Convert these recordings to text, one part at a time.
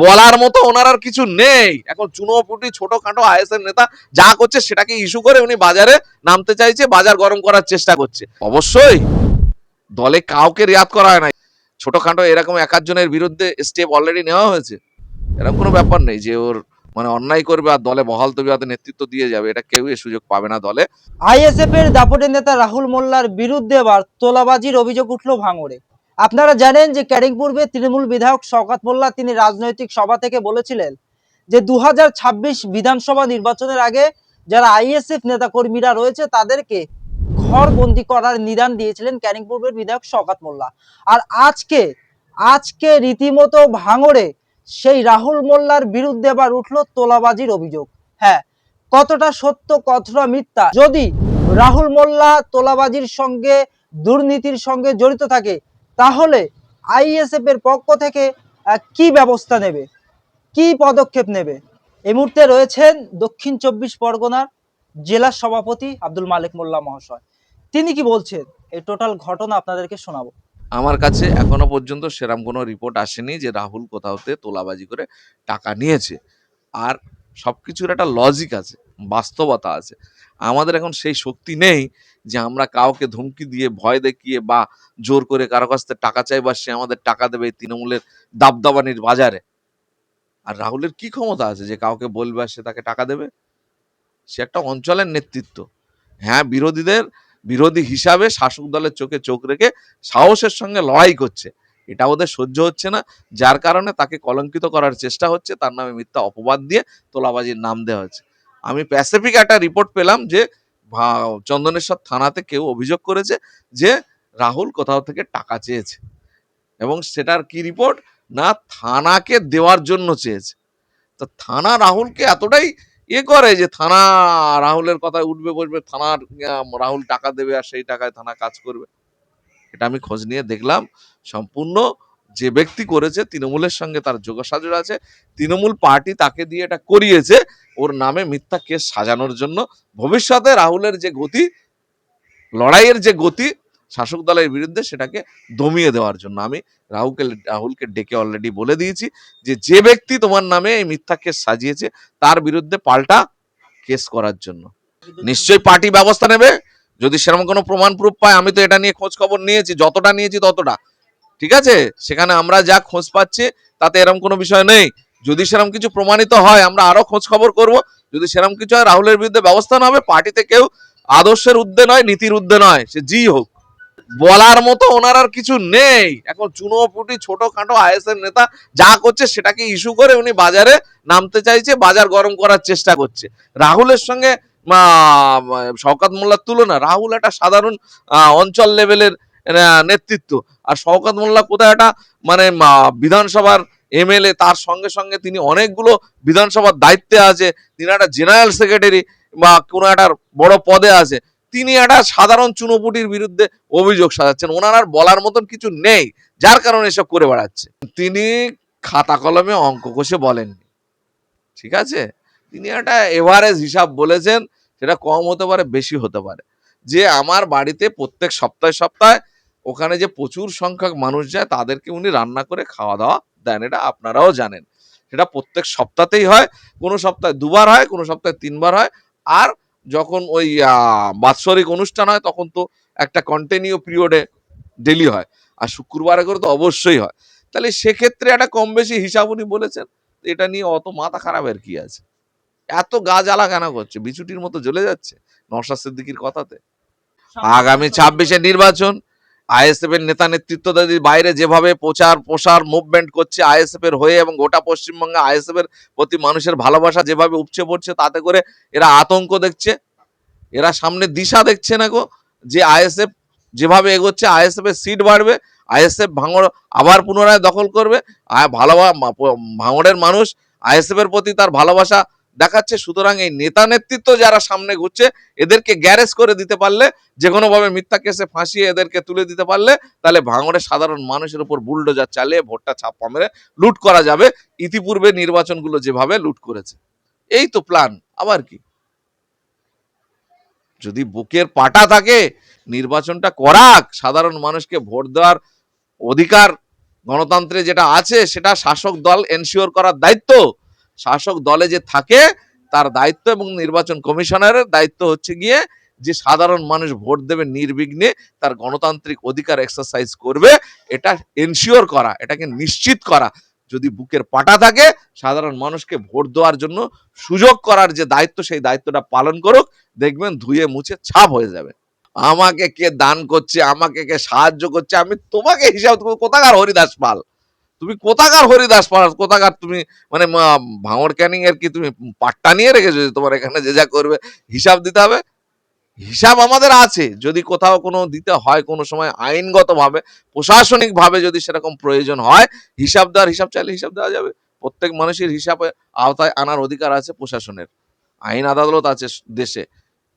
বলার মতো ওনার আর কিছু নেই। এখন চুনোপুটি, ছোটখাটো আইএসএর নেতা যা করছে সেটাকে ইস্যু করে উনি বাজারে নামতে চাইছে, বাজার গরম করার চেষ্টা করছে। অবশ্যই দলে কাউকে রিয়াদ করা হয় না ছোটখাটো এরকম এক আধজনের বিরুদ্ধে স্টেপ অলরেডি নেওয়া হয়েছে। এরকম কোনো ব্যাপার নেই যে ওর মানে অন্যায় করবে আর দলে বহাল তবে তবিয়াতে নেতৃত্ব দিয়ে যাবে, এটা কেউ এই সুযোগ পাবে না দলে। আইএসএফ এর দাপটের নেতা রাহুল মোল্লার বিরুদ্ধে এবার তোলাবাজির অভিযোগ উঠল ভাঙড়ে। আপনারা জানেন যে ক্যারিং পূর্বে তৃণমূল বিধায়ক শওকাত মোল্লা তিনি রাজনৈতিক সভা থেকে বলেছিলেন যে দু বিধানসভা নির্বাচনের আগে যারা আইএসএফ নেতাকর্মীরা রয়েছে তাদেরকে ঘর বন্দি করার নিদান দিয়েছিলেন ক্যানিং পূর্বের বিধায়ক শওকাত মোল্লা। আর আজকে আজকে রীতিমতো ভাঙড়ে সেই রাহুল মোল্লার বিরুদ্ধে এবার উঠল তোলাবাজির অভিযোগ। হ্যাঁ কতটা সত্য, কতটা মিথ্যা? যদি রাহুল মোল্লা তোলাবাজির সঙ্গে, দুর্নীতির সঙ্গে জড়িত থাকে তাহলে আইএসএফ এর পক্ষ থেকে কি ব্যবস্থা নেবে? কি পদক্ষেপ নেবে? এই মুহূর্তে রয়েছেন দক্ষিণ চব্বিশ পরগনার জেলা সভাপতি আব্দুল মালিক মোল্লা মহাশয়। তিনি কি বলছেন? এই টোটাল ঘটনা আপনাদেরকে শোনাবো। আমার কাছে এখনও পর্যন্ত সেরকম কোনো রিপোর্ট আসেনি যে রাহুল কোথাওতে তোলাবাজি করে টাকা নিয়েছে। আর সব কিছুর একটা লজিক আছে, বাস্তবতা আছে। আমাদের এখন সেই শক্তি নেই যে আমরা কাউকে ধমকি দিয়ে, ভয় দেখিয়ে বা জোর করে কারও কাছ থেকে টাকা চাই বা সে আমাদের টাকা দেবে এই তৃণমূলের দাবদাবানির বাজারে। আর রাহুলের কি ক্ষমতা আছে যে কাউকে বলবে আর সে তাকে টাকা দেবে? সে একটা অঞ্চলের নেতৃত্ব। হ্যাঁ বিরোধীদের, বিরোধী হিসাবে শাসক দলের চোখে চোখ রেখে সাহসের সঙ্গে লড়াই করছে। এটা ওদের সহ্য হচ্ছে না। যার কারণে তাকে কলঙ্কিত করার চেষ্টা হচ্ছে। তার নামে মিথ্যা অপবাদ দিয়ে তোলাবাজির নাম দেওয়া হচ্ছে। আমি প্যাসিফিক একটা রিপোর্ট পেলাম যে চন্দনেশ্বর থানাতে কেউ অভিযোগ করেছে যে রাহুল কোথাও থেকে টাকা চেয়েছে। এবং সেটার কি রিপোর্ট না, থানাকে দেওয়ার জন্য চেয়েছে। তো থানা রাহুলকে এতটাই ইয়ে করে যে থানা রাহুলের কথা উঠবে, বসবে, থানার রাহুল টাকা দেবে আর সেই টাকায় থানা কাজ করবে। এটা আমি খোঁজ নিয়ে দেখলাম। সম্পূর্ণ যে ব্যক্তি করেছে, তৃণমূলের সঙ্গে তার যোগাসাজর আছে। তৃণমূল পার্টি তাকে দিয়ে এটা করিয়েছে। ওর নামে মিথ্যা কেস সাজানোর জন্য ভবিষ্যতে রাহুলের যে গতি, লড়াইয়ের যে গতি শাসক দলের বিরুদ্ধে সেটাকে দমিয়ে দেওয়ার জন্য। আমি রাহুলকে রাহুলকে ডেকে অলরেডি বলে দিয়েছি যে যে ব্যক্তি তোমার নামে এই মিথ্যা কেস সাজিয়েছে, তার বিরুদ্ধে পাল্টা কেস করার জন্য। নিশ্চয়ই পার্টি ব্যবস্থা নেবে। যদি সেরকম কোনো প্রমাণ প্রুফ পায়, আমি তো এটা নিয়ে খোঁজ খবর নিয়েছি, যতটা নিয়েছি ততটা। ঠিক আছে? সেখানে আমরা যা খোঁজ পাচ্ছি, তাতে এরকম কোনো বিষয় নেই। যদি সেরকম কিছু প্রমাণিত হয়, আমরা আরও খোঁজ খবর করব। যদি সেরকম কিছু হয়, রাহুলের বিরুদ্ধে ব্যবস্থা না হবে। পার্টিতে কেউ আদর্শের উদ্দে নয়, নীতির উদ্দে নয়, সে জি হোক। বলার মতো ওনার আর কিছু নেই। এখন চুনোপুটি, ছোটখাটো আইএসএর নেতা যা করছে, সেটাকে ইস্যু করে উনি বাজারে নামতে চাইছে, বাজার গরম করার চেষ্টা করছে। রাহুলের সঙ্গে শওকাত মোল্লার তুলনা, রাহুল একটা সাধারণ অঞ্চল লেভেলের নেতৃত্ব। আর শওকাত মোল্লা কোথায় একটা মানে বিধানসভার এমএলএ তার সঙ্গে সঙ্গে তিনি অনেকগুলো বিধানসভার দায়িত্বে আছে। তিনি একটা জেনারেল সেক্রেটারি বা কোনো একটা বড় পদে আছে। তিনি একটা সাধারণ চুনোপুটির বিরুদ্ধে অভিযোগ সাজাচ্ছেন। ওনার আর বলার মতন কিছু নেই, যার কারণে এসব করে বেড়াচ্ছে। তিনি খাতা কলমে অঙ্ক কষে বলেননি। ঠিক আছে? তিনি একটা এভারেজ হিসাব বলেছেন, সেটা কম হতে পারে, বেশি হতে পারে। যে আমার বাড়িতে প্রত্যেক সপ্তাহে সপ্তাহে ওখানে যে প্রচুর সংখ্যক মানুষ যায়, তাদেরকে উনি রান্না করে খাওয়া দাওয়া দেন এটা আপনারাও জানেন। সেটা প্রত্যেক সপ্তাহতেই হয় কোনো সপ্তাহে দুবার হয় কোনো সপ্তাহে তিনবার হয়। আর যখন ওই বাৎসরিক অনুষ্ঠান হয় তখন তো একটা কন্টিনিউ পিরিয়ডে ডেলি হয়। আর শুক্রবারে করে তো অবশ্যই হয়। তাহলে সেক্ষেত্রে একটা কম বেশি হিসাব উনি বলেছেন এটা নিয়ে অত মাথা খারাপের কি আছে? এত গা জ্বালা কেন করছে? বিচুটির মতো জ্বলে যাচ্ছে নশা সিদ্দিকির কথাতে। আগামী ছাব্বিশে নির্বাচন আইএসএফ এর নেতা নেতৃত্ব যদি বাইরে যেভাবে প্রচার প্রসার মুভমেন্ট করছে আইএসএফ এর হয়ে এবং গোটা পশ্চিমবঙ্গে আইএসএফ এর প্রতি মানুষের ভালোবাসা যেভাবে উপচে পড়ছে, তাতে করে এরা আতঙ্ক দেখছে, এরা সামনে দিশা দেখছে না গো, যে আইএসএফ যেভাবে এগোচ্ছে আইএসএফ এর সিট বাড়বে, আইএসএফ ভাঙড় আবার পুনরায় দখল করবে ভালো ভাঙড়ের মানুষ আইএসএফ এর প্রতি তার ভালোবাসা দেখাচ্ছে, সুতরাং এই নেতা নেতৃত্ব যারা সামনে ঘুরছে, এদেরকে গ্যারেজ করে দিতে পারলে যে কোনোভাবে মিথ্যা কেসে ফাঁসিয়ে এদেরকে তুলে দিতে পারলে, তাহলে ভাঙড়ের সাধারণ মানুষের উপর বুলডোজার চালিয়ে ভোটটা ছাপ্পা মেরে লুট করা যাবে। ইতিপূর্বে নির্বাচনগুলো যেভাবে লুট করেছে। এই তো প্ল্যান আবার কি? যদি বুকের পাটা থাকে, নির্বাচনটা করাক। সাধারণ মানুষকে ভোট দেওয়ার অধিকার গণতন্ত্রে যেটা আছে, সেটা শাসক দল এনশিওর করার দায়িত্ব। শাসক দলে যে থাকে, তার দায়িত্ব এবং নির্বাচন কমিশনারের দায়িত্ব হচ্ছে গিয়ে যে সাধারণ মানুষ ভোট দেবে নির্বিঘ্নে, তার গণতান্ত্রিক অধিকার এক্সারসাইজ করবে, এটা এনশিওর করা, এটাকে নিশ্চিত করা। যদি বুকের পাটা থাকে, সাধারণ মানুষকে ভোট দেওয়ার জন্য সুযোগ করার যে দায়িত্ব, সেই দায়িত্বটা পালন করুক, দেখবেন ধুয়ে মুছে ছাপ হয়ে যাবে। আমাকে কে দান করছে, আমাকে কে সাহায্য করছে, আমি তোমাকে হিসাব কোথাকার হরিদাস পাল? তুমি কোথাকার হরিদাস পাল কোথাকার তুমি? মানে ভাঙড় ক্যানিং এর কি তুমি পাট্টা নিয়ে রেখেছো যে তোমার এখানে যে যা করবে, হিসাব দিতে হবে? হিসাব আমাদের আছে। যদি কোথাও কোনো দিতে হয় কোনো সময় আইনগতভাবে, প্রশাসনিকভাবে যদি সেরকম প্রয়োজন হয়, হিসাব দেওয়ার হিসাব চাইলে হিসাব দেওয়া যাবে। প্রত্যেক মানুষের হিসাবে আওতায় আনার অধিকার আছে প্রশাসনের। আইন আদালত আছে দেশে।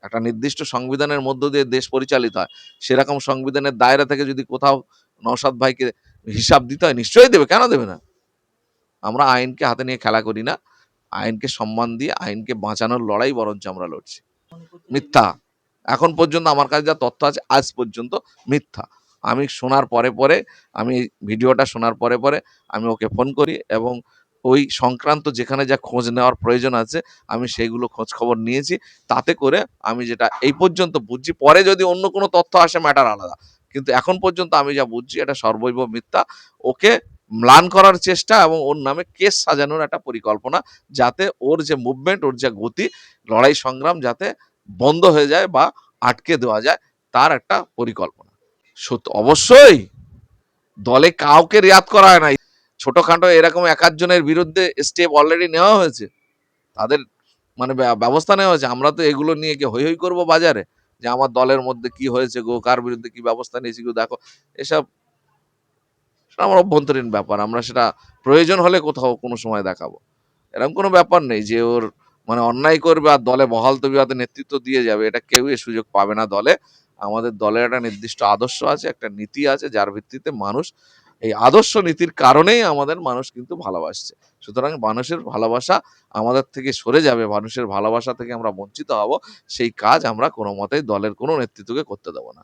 একটা নির্দিষ্ট সংবিধানের মধ্য দিয়ে দেশ পরিচালিত হয়। সেরকম সংবিধানের দায়রা থেকে যদি কোথাও নওশাদ ভাইকে হিসাব দিতে হয়, নিশ্চয়ই দেবে, কেন দেবে না? আমরা আইনকে হাতে নিয়ে খেলা করি না, আইনকে সম্মান দিয়ে, আইনকে বাঁচানোর লড়াই বরঞ্চ আমরা লড়ছি। মিথ্যা। এখন পর্যন্ত আমার কাছে যা তথ্য আছে, আজ পর্যন্ত মিথ্যা। আমি শোনার পরে পরে, আমি ভিডিওটা শোনার পরে পরে, আমি ওকে ফোন করি এবং ওই সংক্রান্ত যেখানে যা খোঁজ নেওয়ার প্রয়োজন আছে, আমি সেইগুলো খোঁজ খবর নিয়েছি। তাতে করে আমি যেটা এই পর্যন্ত বুঝছি, পরে যদি অন্য কোনো তথ্য আসে ম্যাটার আলাদা। কিন্তু এখন পর্যন্ত আমি যা বুঝছি এটা সর্বৈব মিথ্যা। ওকে ম্লান করার চেষ্টা এবং ওর নামে কেস সাজানোর একটা পরিকল্পনা যাতে ওর যে মুভমেন্ট ওর যে গতি, লড়াই সংগ্রাম যাতে বন্ধ হয়ে যায় বা আটকে দেওয়া যায়, তার একটা পরিকল্পনা। সত্য অবশ্যই দলে কাউকে রিয়াত করা হয় না। ছোটখাটো এরকম এক আধজনের বিরুদ্ধে স্টেপ অলরেডি নেওয়া হয়েছে। তাদের মানে ব্যবস্থা নেওয়া হয়েছে। আমরা তো এগুলো নিয়ে কি হই হই করব বাজারে? যে আমার দলের মধ্যে কি হয়েছে গো, কার বিরুদ্ধে কি ব্যবস্থা নিয়েছি গো, দেখো, এসব আমার অভ্যন্তরীণ ব্যাপার, আমরা সেটা প্রয়োজন হলে কোথাও কোনো সময় দেখাবো। এরকম কোনো ব্যাপার নেই যে ওর মানে অন্যায় করবে আর দলে বহাল তবিয়তে নেতৃত্ব দিয়ে যাবে, এটা কেউই এ সুযোগ পাবে না দলে। আমাদের দলের একটা নির্দিষ্ট আদর্শ আছে, একটা নীতি আছে, যার ভিত্তিতে মানুষ এই আদর্শ নীতির কারণেই আমাদের মানুষ কিন্তু ভালোবাসছে। সুতরাং মানুষের ভালোবাসা আমাদের থেকে সরে যাবে, মানুষের ভালোবাসা থেকে আমরা বঞ্চিত হব, সেই কাজ আমরা কোনো মতেই দলের কোনো নেতৃত্বকে করতে দেবো না।